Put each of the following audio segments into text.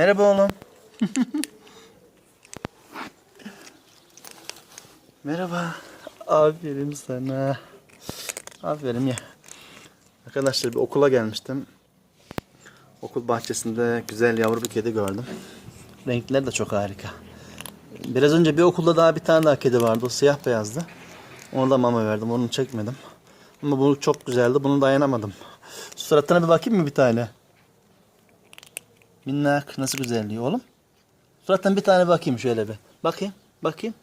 Merhaba oğlum. Merhaba. Aferin sana. Aferin ya. Arkadaşlar bir okula gelmiştim. Okul bahçesinde güzel yavru bir kedi gördüm. Renkleri de çok harika. Biraz önce bir okulda daha bir tane daha kedi vardı. O siyah beyazdı. Ona da mama verdim. Onu çekmedim. Ama bu çok güzeldi. Bunu dayanamadım. Suratına bir bakayım mı bir tane? Minnak nasıl güzelliği oğlum? Surattan bir tane bakayım şöyle bir. Bakayım. Bakayım.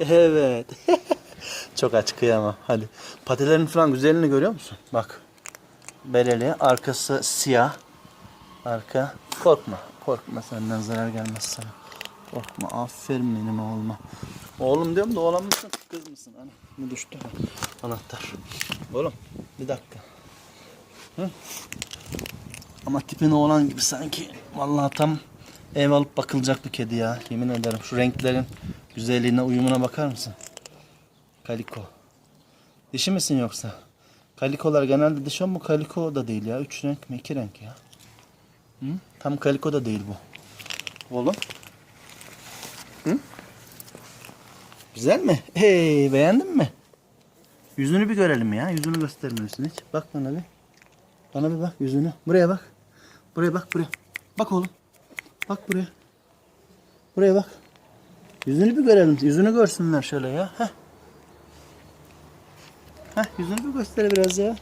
Evet. çok aç kıyamam. Hadi. Patilerin falan güzelliğini görüyor musun? Bak. Beleli. Arkası siyah. Arka. Korkma. Korkma senden zarar gelmez sana. Korkma. Aferin benim oğluma. Oğlum diyorum da oğlan mısın? Kız mısın? Ana. Bu düştü. Anahtar. Oğlum. Bir dakika. Hı? Ama tipin oğlan gibi sanki. Vallahi tam ev alıp bakılacak bir kedi ya. Yemin ederim. Şu renklerin güzelliğine, uyumuna bakar mısın? Kaliko. Dişi misin yoksa? Kalikolar genelde dişi ama kaliko da değil ya. Üç renk mi? iki renk ya. Hı? Tam kaliko da değil bu. Oğlum. Hı? Güzel mi? Hey beğendin mi? Yüzünü bir görelim ya. Yüzünü göstermiyorsun hiç. Bak bana bir. Bana bir bak yüzünü. Buraya bak. Buraya bak buraya. Bak oğlum. Bak buraya. Buraya bak. Yüzünü bir görelim. Yüzünü görsünler şöyle ya. Heh. Heh, yüzünü bir göster biraz ya.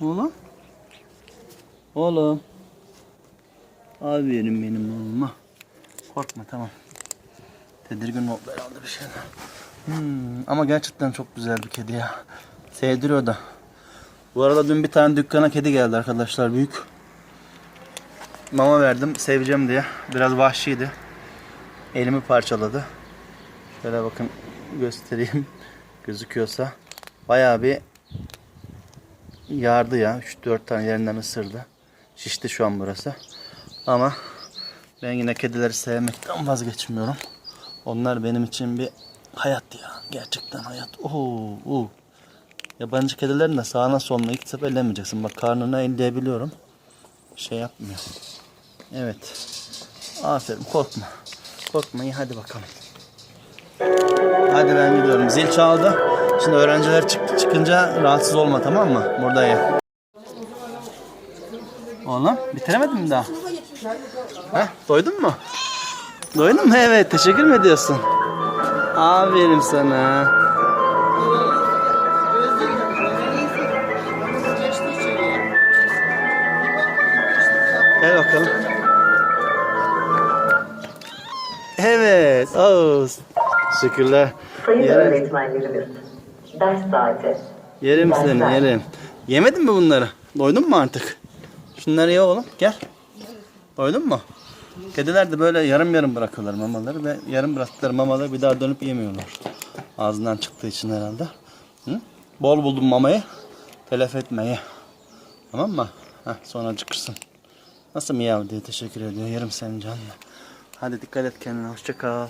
Oğlum. Oğlum. Aferin benim oğluma. Korkma tamam. Tedirgin oldu herhalde bir şeyler. Hmm, ama gerçekten çok güzel bir kedi ya. Sevdiriyor da. Bu arada dün bir tane dükkana kedi geldi arkadaşlar büyük. Mama verdim seveceğim diye. Biraz vahşiydi. Elimi parçaladı. Şöyle bakın göstereyim. Gözüküyorsa. Bayağı bir yardı ya. 3-4 tane yerinden ısırdı. Şişti şu an burası. Ama ben yine kedileri sevmekten vazgeçmiyorum. Onlar benim için bir hayat ya. Gerçekten hayat. Oo, oo. Yabancı kedilerin de sağına soluna ilk sefer ellemeyeceksin. Bak karnına elleyebiliyorum. Şey yapmıyor. Evet. Aferin korkma. Korkma iyi hadi bakalım. Hadi ben gidiyorum. Zil çaldı. Şimdi öğrenciler çık çıkınca rahatsız olma tamam mı? Buradayım. Oğlum bitiremedin mi daha? Heh, doydun mu? Doydun mu? Evet. Teşekkür mü ediyorsun? Aferin sana. Bakalım. Evet. Oo. Şükürler. Sayın Yerim, öğretmenlerimiz, ders saati. yerim seni yerim. Yemedin mi bunları? Doydun mu artık? Şunları ye oğlum. Gel. Doydun mu? Kediler de böyle yarım yarım bırakıyorlar mamaları ve yarım bıraktıkları mamaları bir daha dönüp yemiyorlar. Ağzından çıktığı için herhalde. Hı? Bol buldum mamayı. Telef etmeyi. Tamam mı? Heh, sonra acıkırsın. Nasıl miyav diye teşekkür ediyor. Yerim senin canını. Hadi dikkat et kendine. Hoşça kal.